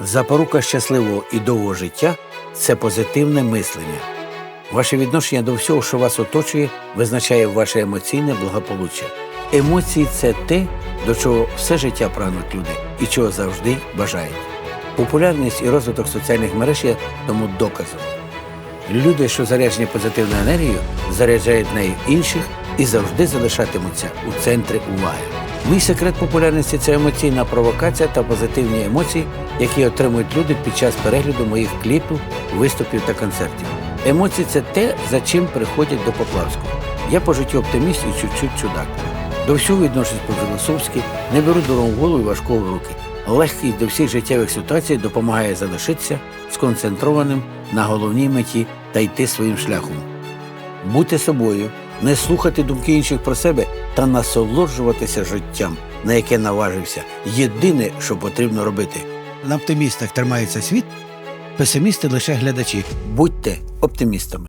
Запорука щасливого і довгого життя це позитивне мислення. Ваше відношення до всього, що вас оточує, визначає ваше емоційне благополуччя. Емоції це те, до чого все життя прагнуть люди і чого завжди бажають. Популярність і розвиток соціальних мереж є тому доказом. Люди, що заряджені позитивною енергією, заряджають нею інших і завжди залишатимуться у центрі уваги. Мій секрет популярності це емоційна провокація та позитивні емоції, які отримують люди під час перегляду моїх кліпів, виступів та концертів. Емоції це те, за чим приходять до Поплавського. Я по життю оптиміст і чуть-чуть чудак. До всього відношусь по-філософськи, не беру дурну голову і важкого в руки. Легкість до всіх життєвих ситуацій допомагає залишитися сконцентрованим на головній меті та йти своїм шляхом. Бути собою, не слухати думки інших про себе та насолоджуватися життям, на яке наважився. Єдине, що потрібно робити. На оптимістах тримається світ, песимісти лише глядачі. Будьте оптимістами.